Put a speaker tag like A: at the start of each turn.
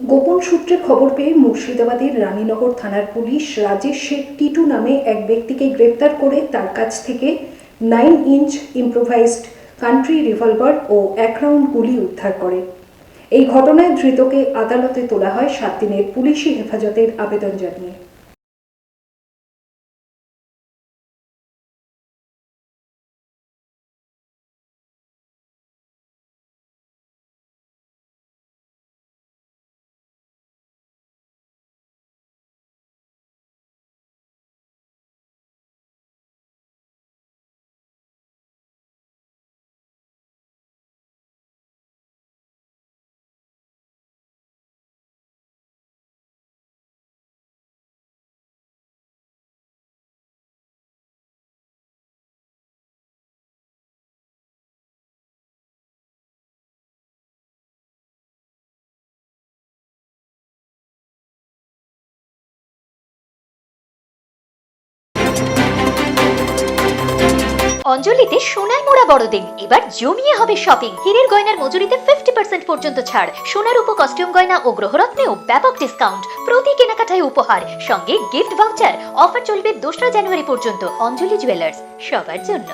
A: গোপন সূত্রে খবর পেয়ে মুর্শিদাবাদের রানীনগর থানার পুলিশ রাজেশ শেখ টিটু নামে এক ব্যক্তিকে গ্রেপ্তার করে তার কাছ থেকে nine inch improvised country revolver ও এক রাউন্ড গুলি উদ্ধার করে। এই ঘটনায় ধৃতকে আদালতে তোলা হয় সাত দিনের পুলিশি হেফাজতের আবেদন জানিয়ে।
B: অঞ্জলিতে সোনায় মোড়া বড়দিন। এবার জমিয়ে হবে শপিং হীরের গয়নার মজুরিতে ফিফটি পার্সেন্ট পর্যন্ত ছাড়। সোনার উপ কস্টিউম গয়না ও গ্রহরত্নেও ব্যাপক ডিসকাউন্ট প্রতি কেনাকাটায় উপহার। সঙ্গে গিফট ভাউচার অফার চলবে দোসরা জানুয়ারি পর্যন্ত। অঞ্জলি জুয়েলার্স সবার জন্য।